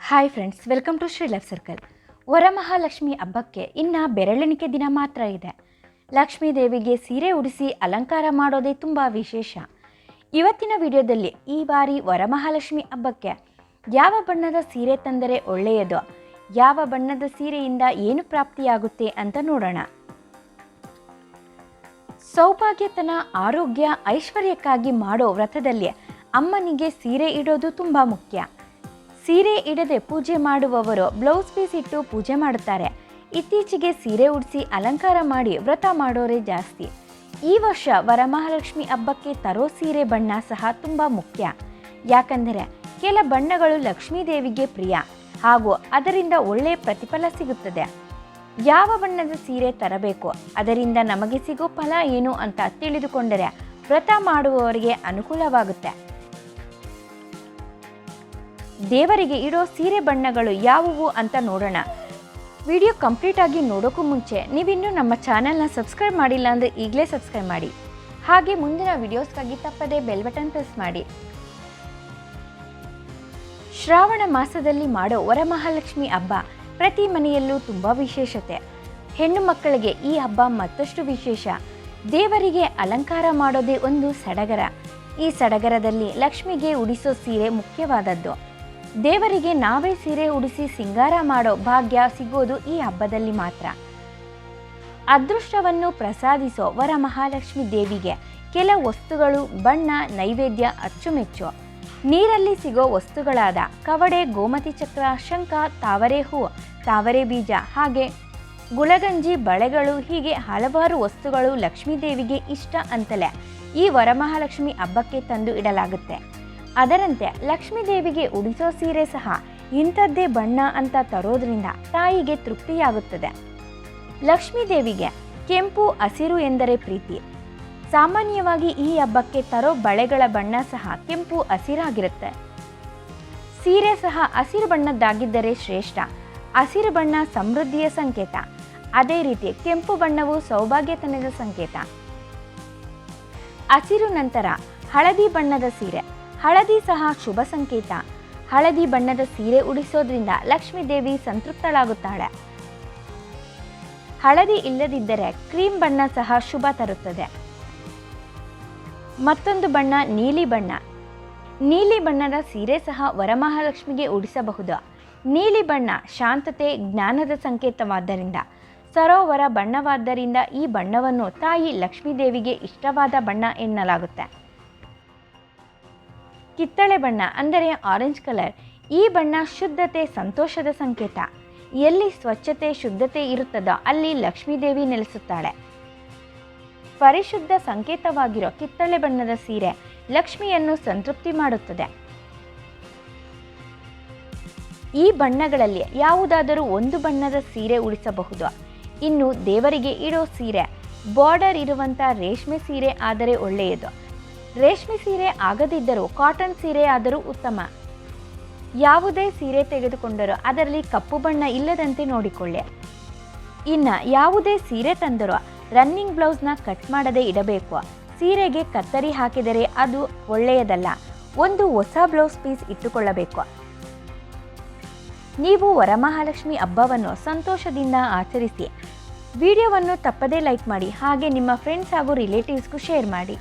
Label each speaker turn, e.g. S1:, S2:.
S1: Hi friends welcome to Shri love circle Varamahalakshmi ಹಬ್ಬಕ್ಕೆ ಇನ್ನು ಬೆರಳೆಣಿಕೆ ದಿನ ಮಾತ್ರ ಇದೆ. ಲಕ್ಷ್ಮೀ ದೇವಿಗೆ ಸೀರೆ ಉಡಿಸಿ ಅಲಂಕಾರ ಮಾಡೋದೇ ತುಂಬ ವಿಶೇಷ. ಇವತ್ತಿನ ವಿಡಿಯೋದಲ್ಲಿ ಈ ಬಾರಿ ವರಮಹಾಲಕ್ಷ್ಮಿ ಹಬ್ಬಕ್ಕೆ ಯಾವ ಬಣ್ಣದ ಸೀರೆ ತಂದರೆ ಒಳ್ಳೆಯದು? ಯಾವ ಬಣ್ಣದ ಸೀರೆಯಿಂದ ಏನು ಪ್ರಾಪ್ತಿಯಾಗುತ್ತೆ ಅಂತ ನೋಡೋಣ. ಸೌಭಾಗ್ಯತನ, ಆರೋಗ್ಯ, ಐಶ್ವರ್ಯಕ್ಕಾಗಿ ಮಾಡೋ ವ್ರತದಲ್ಲಿ ಅಮ್ಮನಿಗೆ ಸೀರೆ ಇಡೋದು ತುಂಬ ಮುಖ್ಯ. ಸೀರೆ ಇಡದೆ ಪೂಜೆ ಮಾಡುವವರು ಬ್ಲೌಸ್ ಪೀಸ್ ಇಟ್ಟು ಪೂಜೆ ಮಾಡುತ್ತಾರೆ. ಇತ್ತೀಚೆಗೆ ಸೀರೆ ಉಡಿಸಿ ಅಲಂಕಾರ ಮಾಡಿ ವ್ರತ ಮಾಡೋರೇ ಜಾಸ್ತಿ. ಈ ವರ್ಷ ವರಮಹಾಲಕ್ಷ್ಮಿ ಹಬ್ಬಕ್ಕೆ ತರೋ ಸೀರೆ ಬಣ್ಣ ಸಹ ತುಂಬ ಮುಖ್ಯ. ಯಾಕಂದರೆ ಕೆಲ ಬಣ್ಣಗಳು ಲಕ್ಷ್ಮೀ ದೇವಿಗೆ ಪ್ರಿಯ ಹಾಗೂ ಅದರಿಂದ ಒಳ್ಳೆಯ ಪ್ರತಿಫಲ ಸಿಗುತ್ತದೆ. ಯಾವ ಬಣ್ಣದ ಸೀರೆ ತರಬೇಕು, ಅದರಿಂದ ನಮಗೆ ಸಿಗೋ ಫಲ ಏನು ಅಂತ ತಿಳಿದುಕೊಂಡರೆ ವ್ರತ ಮಾಡುವವರಿಗೆ ಅನುಕೂಲವಾಗುತ್ತೆ. ದೇವರಿಗೆ ಇಡೋ ಸೀರೆ ಬಣ್ಣಗಳು ಯಾವುವು ಅಂತ ನೋಡೋಣ. ವಿಡಿಯೋ ಕಂಪ್ಲೀಟ್ ಆಗಿ ನೋಡೋಕ್ಕೂ ಮುಂಚೆ ನೀವಿನ್ನೂ ನಮ್ಮ ಚಾನೆಲ್ನ ಸಬ್ಸ್ಕ್ರೈಬ್ ಮಾಡಿಲ್ಲ ಅಂದರೆ ಈಗಲೇ ಸಬ್ಸ್ಕ್ರೈಬ್ ಮಾಡಿ. ಹಾಗೆ ಮುಂದಿನ ವಿಡಿಯೋಸ್ಗಾಗಿ ತಪ್ಪದೇ ಬೆಲ್ ಬಟನ್ ಪ್ರೆಸ್ ಮಾಡಿ. ಶ್ರಾವಣ ಮಾಸದಲ್ಲಿ ಮಾಡೋ ವರಮಹಾಲಕ್ಷ್ಮಿ ಹಬ್ಬ ಪ್ರತಿ ಮನೆಯಲ್ಲೂ ತುಂಬ ವಿಶೇಷತೆ. ಹೆಣ್ಣು ಮಕ್ಕಳಿಗೆ ಈ ಹಬ್ಬ ಮತ್ತಷ್ಟು ವಿಶೇಷ. ದೇವರಿಗೆ ಅಲಂಕಾರ ಮಾಡೋದೇ ಒಂದು ಸಡಗರ. ಈ ಸಡಗರದಲ್ಲಿ ಲಕ್ಷ್ಮಿಗೆ ಉಡಿಸೋ ಸೀರೆ ಮುಖ್ಯವಾದದ್ದು. ದೇವರಿಗೆ ನಾವೇ ಸೀರೆ ಉಡಿಸಿ ಸಿಂಗಾರ ಮಾಡೋ ಭಾಗ್ಯ ಸಿಗೋದು ಈ ಹಬ್ಬದಲ್ಲಿ ಮಾತ್ರ. ಅದೃಷ್ಟವನ್ನು ಪ್ರಸಾದಿಸೋ ವರ ಮಹಾಲಕ್ಷ್ಮಿ ದೇವಿಗೆ ಕೆಲ ವಸ್ತುಗಳು, ಬಣ್ಣ, ನೈವೇದ್ಯ ಅಚ್ಚುಮೆಚ್ಚು. ನೀರಲ್ಲಿ ಸಿಗೋ ವಸ್ತುಗಳಾದ ಕವಡೆ, ಗೋಮತಿ ಚಕ್ರ, ಶಂಖ, ತಾವರೆ ಹೂವು ತಾವರೆ ಬೀಜ ಹಾಗೆ ಗುಳಗಂಜಿ ಬಳೆಗಳು ಹೀಗೆ ಹಲವಾರು ವಸ್ತುಗಳು ಲಕ್ಷ್ಮೀ ದೇವಿಗೆ ಇಷ್ಟ ಅಂತಲೇ ಈ ವರಮಹಾಲಕ್ಷ್ಮಿ ಹಬ್ಬಕ್ಕೆ ತಂದು ಇಡಲಾಗುತ್ತೆ. ಅದರಂತೆ ಲಕ್ಷ್ಮೀ ದೇವಿಗೆ ಉಡಿಸೋ ಸೀರೆ ಸಹ ಇಂಥದ್ದೇ ಬಣ್ಣ ಅಂತ ತರೋದ್ರಿಂದ ತಾಯಿಗೆ ತೃಪ್ತಿಯಾಗುತ್ತದೆ. ಲಕ್ಷ್ಮೀ ದೇವಿಗೆ ಕೆಂಪು ಹಸಿರು ಎಂದರೆ ಪ್ರೀತಿ. ಸಾಮಾನ್ಯವಾಗಿ ಈ ಹಬ್ಬಕ್ಕೆ ತರೋ ಬಳೆಗಳ ಬಣ್ಣ ಸಹ ಕೆಂಪು ಹಸಿರಾಗಿರುತ್ತೆ. ಸೀರೆ ಸಹ ಹಸಿರು ಬಣ್ಣದ್ದಾಗಿದ್ದರೆ ಶ್ರೇಷ್ಠ. ಹಸಿರು ಬಣ್ಣ ಸಮೃದ್ಧಿಯ ಸಂಕೇತ. ಅದೇ ರೀತಿ ಕೆಂಪು ಬಣ್ಣವು ಸೌಭಾಗ್ಯತನದ ಸಂಕೇತ. ಹಸಿರು ನಂತರ ಹಳದಿ ಬಣ್ಣದ ಸೀರೆ. ಹಳದಿ ಸಹ ಶುಭ ಸಂಕೇತ. ಹಳದಿ ಬಣ್ಣದ ಸೀರೆ ಉಡಿಸೋದ್ರಿಂದ ಲಕ್ಷ್ಮೀ ದೇವಿ ಸಂತೃಪ್ತಳಾಗುತ್ತಾಳೆ. ಹಳದಿ ಇಲ್ಲದಿದ್ದರೆ ಕ್ರೀಮ್ ಬಣ್ಣ ಸಹ ಶುಭ ತರುತ್ತದೆ. ಮತ್ತೊಂದು ಬಣ್ಣ ನೀಲಿ ಬಣ್ಣ. ನೀಲಿ ಬಣ್ಣದ ಸೀರೆ ಸಹ ವರಮಹಾಲಕ್ಷ್ಮಿಗೆ ಉಡಿಸಬಹುದು. ನೀಲಿ ಬಣ್ಣ ಶಾಂತತೆ, ಜ್ಞಾನದ ಸಂಕೇತವಾದ್ದರಿಂದ. ಸರೋವರ ಬಣ್ಣವಾದ್ದರಿಂದ ಈ ಬಣ್ಣವನ್ನು ತಾಯಿ ಲಕ್ಷ್ಮೀದೇವಿಗೆ ಇಷ್ಟವಾದ ಬಣ್ಣ ಎನ್ನಲಾಗುತ್ತೆ. ಕಿತ್ತಳೆ ಬಣ್ಣ, ಅಂದರೆ ಆರೆಂಜ್ ಕಲರ್ ಈ ಬಣ್ಣ ಶುದ್ಧತೆ, ಸಂತೋಷದ ಸಂಕೇತ. ಎಲ್ಲಿ ಸ್ವಚ್ಛತೆ, ಶುದ್ಧತೆ ಇರುತ್ತದೋ ಅಲ್ಲಿ ಲಕ್ಷ್ಮೀದೇವಿ ನೆಲೆಸುತ್ತಾಳೆ. ಪರಿಶುದ್ಧ ಸಂಕೇತವಾಗಿರೋ ಕಿತ್ತಳೆ ಬಣ್ಣದ ಸೀರೆ ಲಕ್ಷ್ಮಿಯನ್ನು ಸಂತೃಪ್ತಿ ಮಾಡುತ್ತದೆ. ಈ ಬಣ್ಣಗಳಲ್ಲಿ ಯಾವುದಾದರೂ ಒಂದು ಬಣ್ಣದ ಸೀರೆ ಉಡಿಸಬಹುದು? ಇನ್ನು ದೇವರಿಗೆ ಇಡೋ ಸೀರೆ ಬಾರ್ಡರ್ ಇರುವಂಥ ರೇಷ್ಮೆ ಸೀರೆ ಆದರೆ ಒಳ್ಳೆಯದು? ರೇಷ್ಮೆ ಸೀರೆ ಆಗದಿದ್ದರೂ ಕಾಟನ್ ಸೀರೆ ಆದರೂ ಉತ್ತಮ. ಯಾವುದೇ ಸೀರೆ ತೆಗೆದುಕೊಂಡರೂ ಅದರಲ್ಲಿ ಕಪ್ಪು ಬಣ್ಣ ಇಲ್ಲದಂತೆ ನೋಡಿಕೊಳ್ಳಿ. ಇನ್ನು ಯಾವುದೇ ಸೀರೆ ತಂದರೂ ರನ್ನಿಂಗ್ ಬ್ಲೌಸ್ನ ಕಟ್ ಮಾಡದೇ ಇಡಬೇಕು. ಸೀರೆಗೆ ಕತ್ತರಿ ಹಾಕಿದರೆ ಅದು ಒಳ್ಳೆಯದಲ್ಲ. ಒಂದು ಹೊಸ ಬ್ಲೌಸ್ ಪೀಸ್ ಇಟ್ಟುಕೊಳ್ಳಬೇಕು. ನೀವು ವರಮಹಾಲಕ್ಷ್ಮಿ ಹಬ್ಬವನ್ನು ಸಂತೋಷದಿಂದ ಆಚರಿಸಿ. ವಿಡಿಯೋವನ್ನು ತಪ್ಪದೇ ಲೈಕ್ ಮಾಡಿ ಹಾಗೆ ನಿಮ್ಮ ಫ್ರೆಂಡ್ಸ್ ಹಾಗೂ ರಿಲೇಟಿವ್ಸ್ಗೂ ಶೇರ್ ಮಾಡಿ.